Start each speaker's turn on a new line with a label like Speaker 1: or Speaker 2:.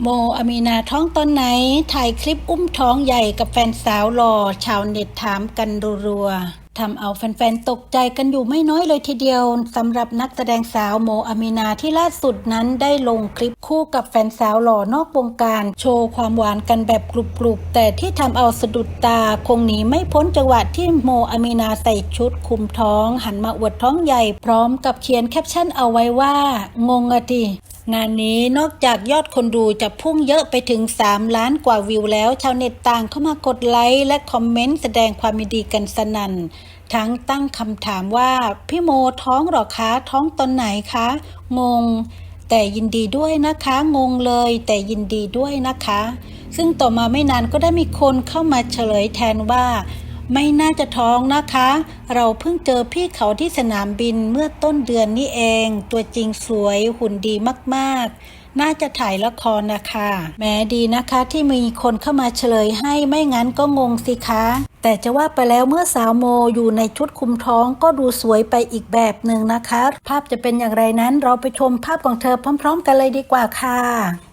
Speaker 1: โมอามีนาท้องตอนไหน ถ่ายคลิปอุ้มท้องใหญ่กับแฟนสาวหล่อ ชาวเน็ตถามกันรัวๆทำเอาแฟนๆ ตกใจกันอยู่ไม่น้อยเลยทีเดียวสำหรับนักแสดงสาวโมอามีนาที่ล่าสุดนั้นได้ลงคลิปคู่กับแฟนสาวหล่อนอกวงการ โชว์ความหวานกันแบบกรุบๆ แต่ที่ทำเอาสะดุดตาคงหนีไม่พ้นจังหวะที่โมอามีนาใส่ชุดคลุมท้อง หันมาอวดท้องใหญ่พร้อมกับเขียนแคปชั่นเอาไว้ว่างงอะดิ งานนี้นอกจากยอดคนดูจะพุ่งเยอะไปถึง 3 ล้านกว่าวิวแล้ว ชาวเน็ตต่างเข้ามากดไลค์และคอมเมนต์แสดงความยินดีกันสนั่น ทั้งตั้งคำถามว่า พี่โมท้องหรอคะ ท้องตอนไหนคะ งง แต่ยินดีด้วยนะคะ งงเลย แต่ยินดีด้วยนะคะ ซึ่งต่อมาไม่นานก็ได้มีคนเข้ามาเฉลยแทนว่า ไม่น่าจะท้องนะคะ เราเพิ่งเจอพี่เขาที่สนามบินเมื่อต้นเดือนนี้เอง ตัวจริงสวยหุ่นดีมากๆ น่าจะถ่ายละครนะคะ แม้ดีนะคะที่มีคนเข้ามาเฉลยให้ไม่งั้นก็งงสิคะ แต่จะว่าไปแล้วเมื่อสาวโมอยู่ในชุดคุมท้องก็ดูสวยไปอีกแบบหนึ่งนะคะ ภาพจะเป็นอย่างไรนั้นเราไปชมภาพของเธอพร้อม ๆ กันเลยดีกว่าค่ะ